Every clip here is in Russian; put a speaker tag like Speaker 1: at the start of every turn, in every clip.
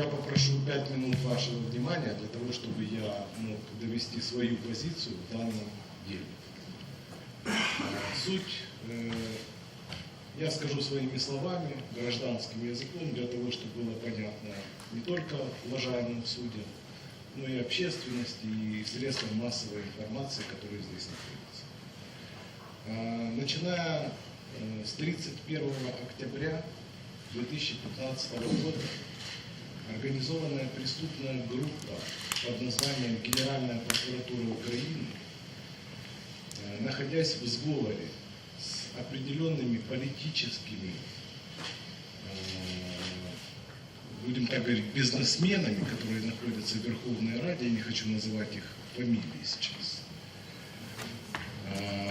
Speaker 1: я попрошу 5 минут вашего внимания для того, чтобы я мог довести свою позицию в данном деле. Э, Суть э, я скажу своими словами, гражданским языком, для того, чтобы было понятно не только уважаемым судьям, но и общественности, и средствам массовой информации, которые здесь находятся. А, Начиная э, с 31 октября 2015 года организованная преступная группа под названием Генеральная прокуратура Украины, э, находясь в сговоре с определенными политическими, э, будем так говорить, бизнесменами, которые находятся в Верховной Раде, я не хочу называть их фамилии сейчас, э,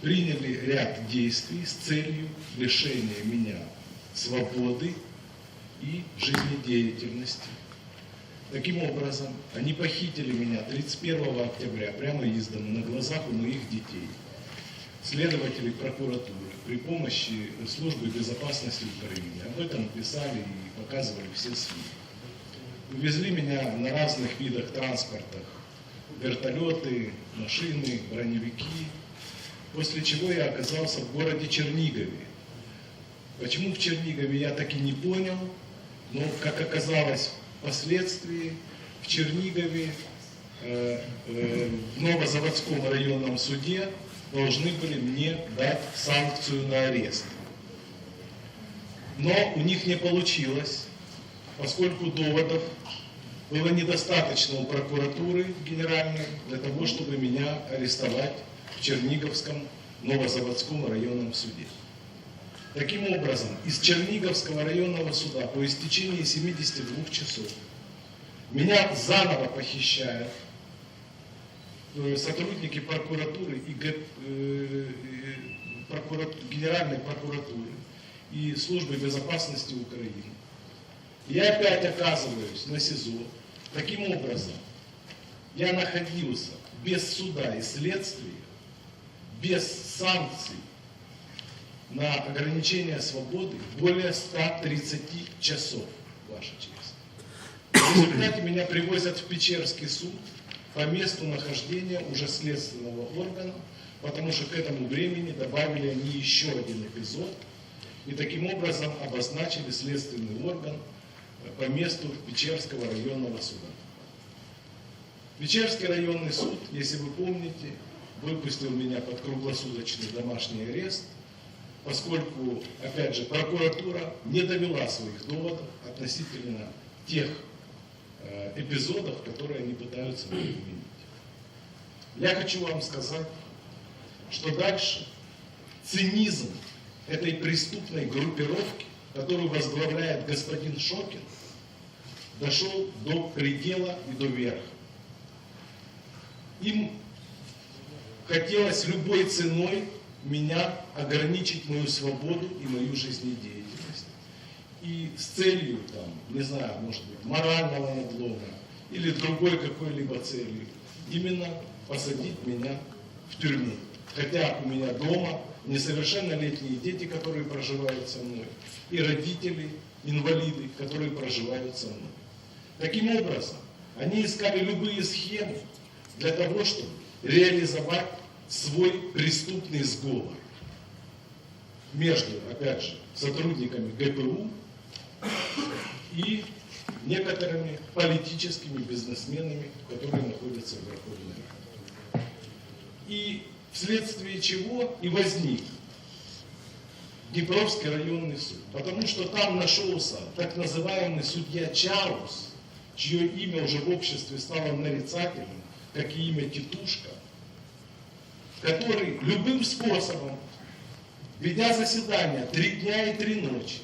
Speaker 1: приняли ряд действий с целью лишения меня свободы и жизнедеятельности. Таким образом, они похитили меня 31 октября прямо из дома на глазах у моих детей. Следователи прокуратуры при помощи службы безопасности Украины об этом писали и показывали все СМИ. Увезли меня на разных видах транспортах, вертолеты, машины, броневики, после чего я оказался в городе Чернигове. Почему в Чернигове я так и не понял, но, как оказалось впоследствии, в Чернигове, э, э, в Новозаводском районном суде должны были мне дать санкцию на арест. Но у них не получилось, поскольку доводов было недостаточно у прокуратуры генеральной для того, чтобы меня арестовать в Черниговском Новозаводском районном суде. Таким образом, из Черниговского районного суда по истечении 72 часов меня заново похищают э, сотрудники прокуратуры и э, э, Генеральной прокуратуры и службы безопасности Украины. Я опять оказываюсь на СИЗО. Таким образом, я находился без суда и следствия, без санкций на ограничение свободы более 130 часов, Ваша честь. В результате меня привозят в Печерский суд по месту нахождения уже следственного органа, потому что к этому времени добавили они еще один эпизод и таким образом обозначили следственный орган по месту Печерского районного суда. Печерский районный суд, если вы помните, выпустил меня под круглосуточный домашний арест, поскольку, опять же, прокуратура не довела своих доводов относительно тех э, эпизодов, которые они пытаются применить. Я хочу вам сказать, что дальше цинизм этой преступной группировки, которую возглавляет господин Шокин, дошел до предела и до верха. Им хотелось любой ценой меня ограничить мою свободу и мою жизнедеятельность. И с целью, там, не знаю, может быть, морального надлома или другой какой-либо целью, именно посадить меня в тюрьму. Хотя у меня дома несовершеннолетние дети, которые проживают со мной, и родители, инвалиды, которые проживают со мной. Таким образом, они искали любые схемы для того, чтобы реализовать свой преступный сговор между, опять же, сотрудниками ГПУ и некоторыми политическими бизнесменами, которые находятся в Верховной. И вследствие чего и возник Днепровский районный суд. Потому что там нашелся так называемый судья Чаус, чье имя уже в обществе стало нарицательным, как и имя Титушка, который любым способом, ведя заседания три дня и три ночи,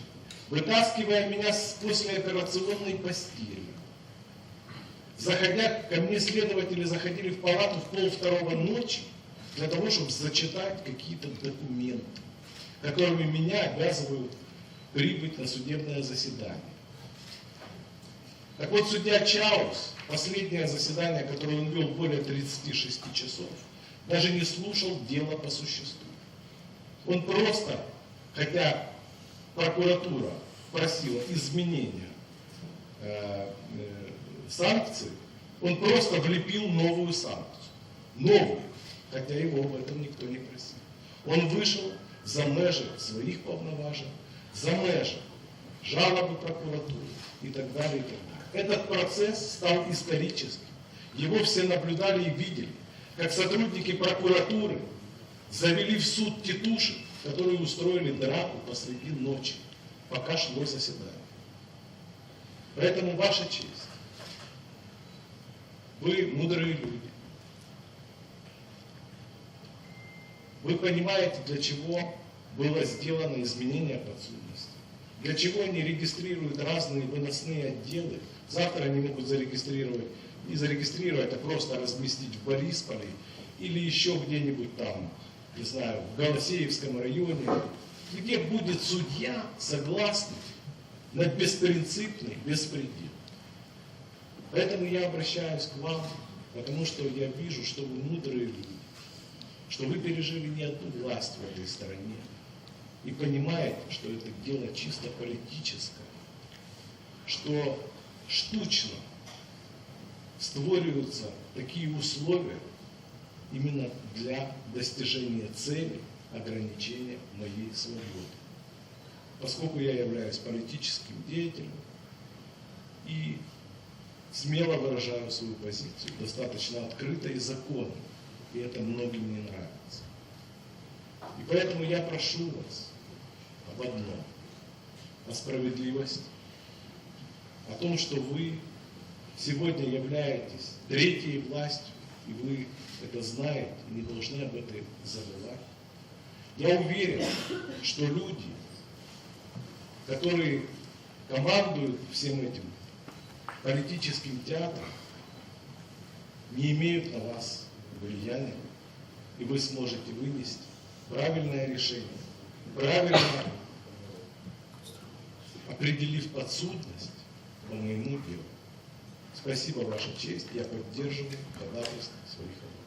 Speaker 1: вытаскивая меня с послеоперационной постели, заходя, ко мне следователи заходили в палату в пол второго ночи, для того, чтобы зачитать какие-то документы, которыми меня обязывают прибыть на судебное заседание. Так вот, судья Чаус, последнее заседание, которое он вел более 36 часов, даже не слушал дело по существу. Он просто, хотя прокуратура просила изменения э, э, санкций, он просто влепил новую санкцию. Новую. Хотя его об этом никто не просил. Он вышел за межи своих повноважень, за межи жалобы прокуратуры и так далее, и так далее. Этот процесс стал историческим. Его все наблюдали и видели, как сотрудники прокуратуры завели в суд тетушек, которые устроили драку посреди ночи, пока шло заседание. Поэтому ваша честь, вы мудрые люди, вы понимаете, для чего было сделано изменение подсудности. Для чего они регистрируют разные выносные отделы. Завтра они могут зарегистрировать, не зарегистрировать, а просто разместить в Борисполе или еще где-нибудь там, не знаю, в Голосеевском районе, где будет судья согласный на беспринципный беспредел. Поэтому я обращаюсь к вам, потому что я вижу, что вы мудрые люди, что вы пережили не одну власть в этой стране и понимаете, что это дело чисто политическое, что штучно створюются такие условия именно для достижения цели ограничения моей свободы. Поскольку я являюсь политическим деятелем и смело выражаю свою позицию, достаточно открыто и законно, и это многим не нравится. И поэтому я прошу вас об одном, о справедливости, о том, что вы сегодня являетесь третьей властью, и вы это знаете, и не должны об этом забывать. Я уверен, что люди, которые командуют всем этим политическим театром, не имеют на вас влияния, и вы сможете вынести правильное решение, правильно определив подсудность по моему делу. Спасибо, Ваша честь, я поддерживаю ходатайство своих адвокатов.